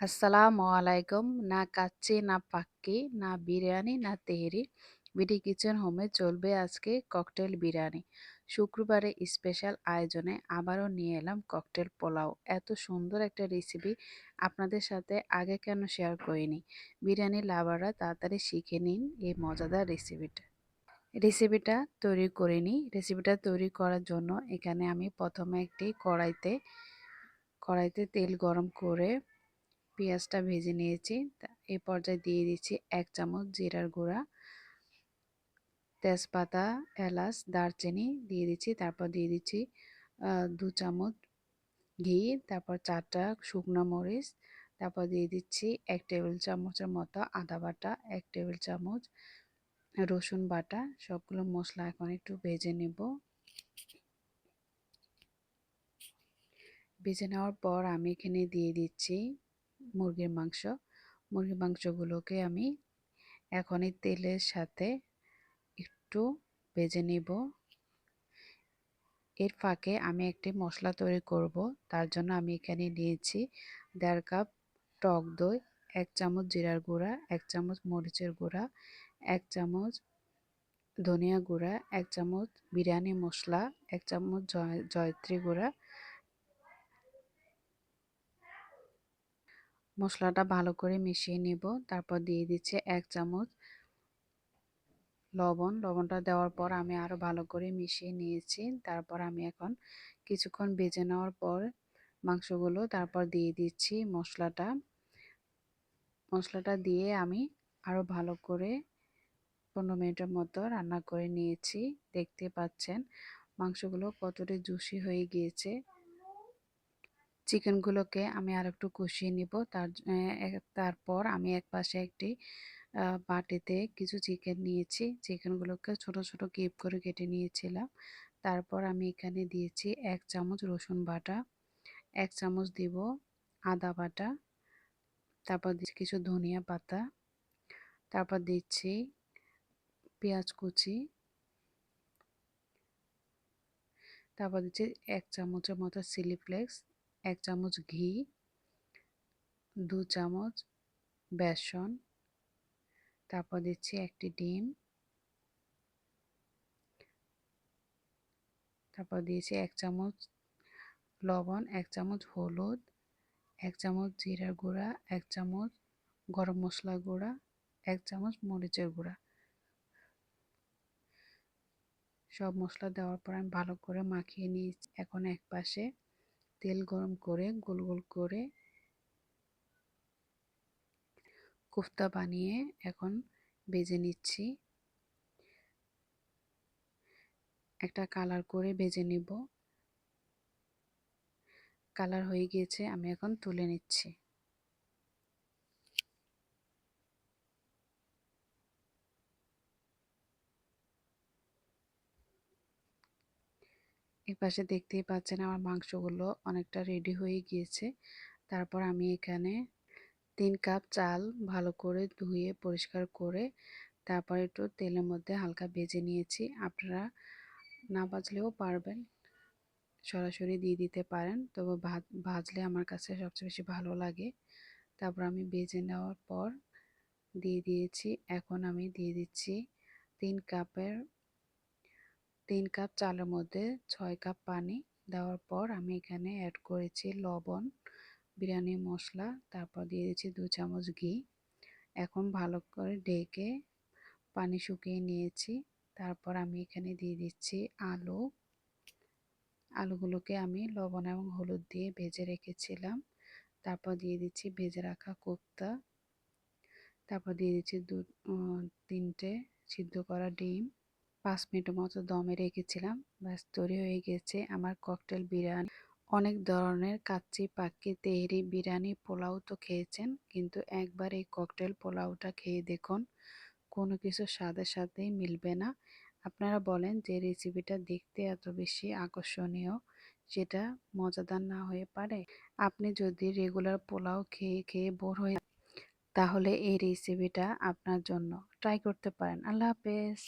আসসালামু আলাইকুম। না কাচ্চি, না পাক্কি, না বিরিয়ানি, না তেহরি। বিডি কিচেন হোমে চলবে আজকে ককটেল বিরিয়ানি। শুক্রবারে স্পেশাল আয়োজনে আবারও নিয়ে এলাম ককটেল পোলাও। এত সুন্দর একটা রেসিপি আপনাদের সাথে আগে কেন শেয়ার করিনি? বিরিয়ানি লাভাররা তাড়াতাড়ি শিখে নিন এই মজাদার রেসিপিটা। রেসিপিটা তৈরি করে নিই রেসিপিটা তৈরি করার জন্য এখানে আমি প্রথমে একটি কড়াইতে কড়াইতে তেল গরম করে পেঁয়াজটা ভেজে নিয়েছি। এই পর্যায়ে দিয়ে দিচ্ছি এক চামচ জিরার গুঁড়া, তেজপাতা, এলাচ, দারচিনি দিয়ে দিচ্ছি। তারপর দিয়ে দিচ্ছি দু চামচ ঘি, তারপর চারটা শুকনো মরিচ, তারপর দিয়ে দিচ্ছি এক টেবিল চামচের মতো আদা বাটা, এক টেবিল চামচ রসুন বাটা, সবগুলো মশলা এখন একটু ভেজে নেব। ভেজে নেওয়ার পর আমি এখানে দিয়ে দিচ্ছি মুরগির মাংস। মুরগির মাংসগুলোকে আমি এখন এই তেলের সাথে একটু ভেজে নিব। এর ফাঁকে আমি একটি মশলা তৈরি করব। তার জন্য আমি এখানে নিয়েছি দেড় কাপ টক দই, এক চামচ জিরার গুঁড়া, এক চামচ মরিচের গুঁড়া, এক চামচ ধনিয়া গুঁড়া, এক চামচ বিরিয়ানি মশলা, এক চামচ জয়ত্রী গুঁড়া মশলাটা ভালো করে মিশিয়ে নেব। তারপর দিয়ে দিচ্ছে এক চামচ লবণ। লবণটা দেওয়ার পর আমি আরও ভালো করে মিশিয়ে নিয়েছি। তারপর আমি এখন কিছুক্ষণ বেজে নেওয়ার পর মাংসগুলো তারপর দিয়ে দিচ্ছি মশলাটা। মশলাটা দিয়ে আমি আরও ভালো করে পনেরো মিনিটের মতো রান্না করে নিয়েছি। দেখতে পাচ্ছেন মাংসগুলো কতটা জুসি হয়ে গিয়েছে। চিকেনগুলোকে আমি আর একটু কষিয়ে নিব। তার তারপর আমি এক পাশে একটি বাটিতে কিছু চিকেন নিয়েছি। চিকেনগুলোকে ছোট ছোট কিপ করে কেটে নিয়েছিলাম। তারপর আমি এখানে দিয়েছি এক চামচ রসুন বাটা, এক চামচ দিব আদা বাটা, তারপর দিচ্ছি কিছু ধনিয়া পাতা, তারপর দিচ্ছি পেঁয়াজ কুচি, তারপর দিচ্ছি এক চামচের মতো চিলি ফ্লেক্স এক চামচ ঘি, দু চামচ বেসন, তারপর দিচ্ছি একটি ডিম, তারপর দিয়েছি এক চামচ লবণ, এক চামচ হলুদ, এক চামচ জিরার গুঁড়া, এক চামচ গরম মশলা গুঁড়া, এক চামচ মরিচের গুঁড়া। সব মশলা দেওয়ার পর আমি ভালো করে মাখিয়ে নিই এখন এক পাশে তেল গরম করে গোল গোল করে কোফতা বানিয়ে এখন বেজে নিচ্ছি। একটা কালার করে বেজে নিব। কালার হয়ে গিয়েছে, আমি এখন তুলে নিচ্ছি। এপাশে দেখতেই পাচ্ছেন আমার মাংসগুলো অনেকটা রেডি হয়ে গিয়েছে। তারপর আমি এখানে তিন কাপ চাল ভালো করে ধুয়ে পরিষ্কার করে তারপর একটু তেলের মধ্যে হালকা ভেজে নিয়েছি। আপনারা না ভাজলেও পারবেন, সরাসরি দিয়ে দিতে পারেন। তবে ভাজলে আমার কাছে সবচেয়ে বেশি ভালো লাগে। তারপর আমি ভেজে নেওয়ার পর দিয়ে দিয়েছি, এখন আমি দিয়ে দিচ্ছি তিন কাপের তিন কাপ চালের মধ্যে ছয় কাপ পানি দেওয়ার পর আমি এখানে অ্যাড করেছি লবণ, বিরিয়ানি, মশলা, তারপর দিয়ে দিচ্ছি দু চামচ ঘি। এখন ভালো করে ডেকে পানি শুকিয়ে নিয়েছি। তারপর আমি এখানে দিয়ে দিচ্ছি আলু। আলুগুলোকে আমি লবণ এবং হলুদ দিয়ে ভেজে রেখেছিলাম। তারপর দিয়ে দিচ্ছি ভেজে রাখা কোপ্তা। তারপর দিয়ে দিচ্ছি দু তিনটে সিদ্ধ করা ডিম। পাঁচ মিনিটের মতো দমে রেখেছিলাম। ব্যাস, তৈরি হয়ে গেছে আমার ককটেল বিরিয়ানি। অনেক ধরনের কাচ্চি, পাক্কি, তেহরি বিরিয়ানি পোলাও তো খেয়েছেন, কিন্তু একবার এই ককটেল পোলাওটা খেয়ে দেখুন, কোনো কিছু স্বাদের সাথেই মিলবে না। আপনারা বলেন যে রেসিপিটা দেখতে এত বেশি আকর্ষণীয়, সেটা মজাদার না হয়ে পারে। আপনি যদি রেগুলার পোলাও খেয়ে খেয়ে বোর হয়ে তাহলে এই রেসিপিটা আপনার জন্য। ট্রাই করতে পারেন। আল্লাহ হাফেজ।